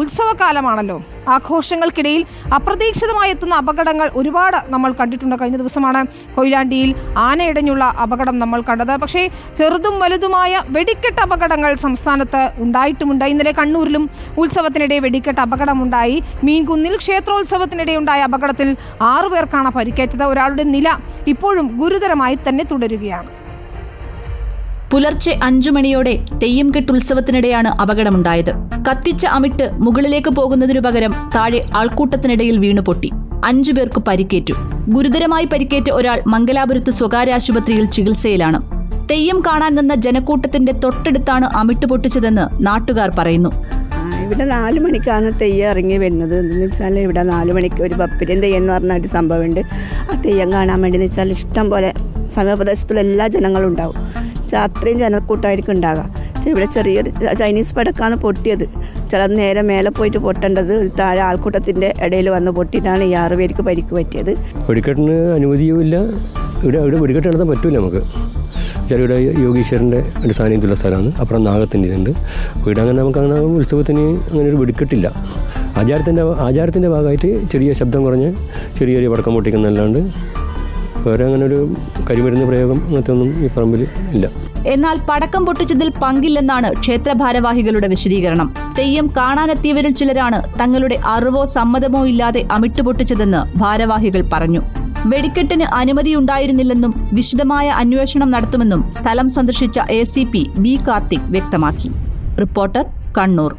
ഉത്സവകാലമാണല്ലോ. ആഘോഷങ്ങൾക്കിടയിൽ അപ്രതീക്ഷിതമായി എത്തുന്ന അപകടങ്ങൾ ഒരുപാട് നമ്മൾ കണ്ടിട്ടുണ്ട് കഴിഞ്ഞ ദിവസമാണ്. കൊയിലാണ്ടിയിൽ ആനയിടഞ്ഞുള്ള അപകടം നമ്മൾ കണ്ടത്. പക്ഷേ ചെറുതും വലുതുമായ വെടിക്കെട്ട് അപകടങ്ങൾ സംസ്ഥാനത്ത് ഉണ്ടായിട്ടുമുണ്ട്. ഇന്നലെ കണ്ണൂരിലും ഉത്സവത്തിനിടെ വെടിക്കെട്ട് അപകടമുണ്ടായി. മീൻകുന്നിൽ ക്ഷേത്രോത്സവത്തിനിടെ ഉണ്ടായ അപകടത്തിൽ ആറുപേർക്കാണ് പരിക്കേറ്റത്. ഒരാളുടെ നില ഇപ്പോഴും ഗുരുതരമായി തന്നെ തുടരുകയാണ്. പുലർച്ചെ അഞ്ചു മണിയോടെ തെയ്യം കെട്ടുത്സവത്തിനിടെയാണ് അപകടമുണ്ടായത്. കത്തിച്ച അമിട്ട് മുകളിലേക്ക് പോകുന്നതിനു പകരം താഴെ ആൾക്കൂട്ടത്തിനിടയിൽ വീണു പൊട്ടി അഞ്ചു പേർക്ക് പരിക്കേറ്റു. ഗുരുതരമായി പരിക്കേറ്റ ഒരാൾ മംഗലാപുരത്ത് സ്വകാര്യ ആശുപത്രിയിൽ ചികിത്സയിലാണ്. തെയ്യം കാണാൻ നിന്ന ജനക്കൂട്ടത്തിന്റെ തൊട്ടടുത്താണ് അമിട്ട് പൊട്ടിച്ചതെന്ന് നാട്ടുകാർ പറയുന്നു. ഇവിടെ നാല് മണിക്കാണ് തെയ്യം ഇറങ്ങി വരുന്നത്. എന്ന് വെച്ചാൽ ഇവിടെ നാല് മണിക്ക് ഒരു പപ്പിരം തെയ്യം എന്ന് പറഞ്ഞ ഒരു സംഭവമുണ്ട്. ആ തെയ്യം കാണാൻ വേണ്ടി എന്ന് വെച്ചാൽ ഇഷ്ടം പോലെ സമീപപ്രദേശത്തുള്ള എല്ലാ ജനങ്ങളും ഉണ്ടാവും. പക്ഷെ അത്രയും ജനക്കൂട്ടമായിരിക്കും ഉണ്ടാകുക ഇവിടെ ചെറിയൊരു ചൈനീസ് പടക്കാണ് പൊട്ടിയത്. ചില നേരെ മേലെ പോയിട്ട് പൊട്ടേണ്ടത് താഴെ ആൾക്കൂട്ടത്തിന്റെ ഇടയിൽ വന്ന് പൊട്ടിയിട്ടാണ് ഈ ആറ് പേർക്ക് പരിക്ക് പറ്റിയത്. വെടിക്കെട്ടിന് അനുമതിയുമില്ല. ഇവിടെ ഇവിടെ വെടിക്കെട്ട് നടത്താൻ പറ്റില്ല നമുക്ക്. വെച്ചാൽ ഇവിടെ യോഗീശ്വരന്റെ ഒരു സാന്നിധ്യമുള്ള സ്ഥലമാണ്. അപ്പുറം നാഗത്തിന്റെ ഉണ്ട് ഇവിടെ അങ്ങനെ നമുക്ക് അങ്ങനെ ഉത്സവത്തിന് അങ്ങനെ ഒരു വെടിക്കെട്ടില്ല. ആചാരത്തിന്റെ ആചാരത്തിന്റെ ഭാഗമായിട്ട് ചെറിയ ശബ്ദം കുറഞ്ഞ് ചെറിയൊരു വടക്കം പൊട്ടിക്കുന്നല്ലാണ്ട് വേറെ അങ്ങനെ ഒരു കരിമരുന്ന് പ്രയോഗം അങ്ങനത്തെ ഒന്നും ഈ പറമ്പിൽ ഇല്ല. എന്നാൽ പടക്കം പൊട്ടിച്ചതിൽ പങ്കില്ലെന്നാണ് ക്ഷേത്ര ഭാരവാഹികളുടെ വിശദീകരണം. തെയ്യം കാണാനെത്തിയവരിൽ ചിലരാണ് തങ്ങളുടെ അറിവോ സമ്മതമോ ഇല്ലാതെ അമിട്ട് പൊട്ടിച്ചതെന്ന് ഭാരവാഹികൾ പറഞ്ഞു. വെടിക്കെട്ടിന് അനുമതിയുണ്ടായിരുന്നില്ലെന്നും വിശദമായ അന്വേഷണം നടത്തുമെന്നും സ്ഥലം സന്ദർശിച്ച A C P B Karthik വ്യക്തമാക്കി. റിപ്പോർട്ടർ കണ്ണൂർ.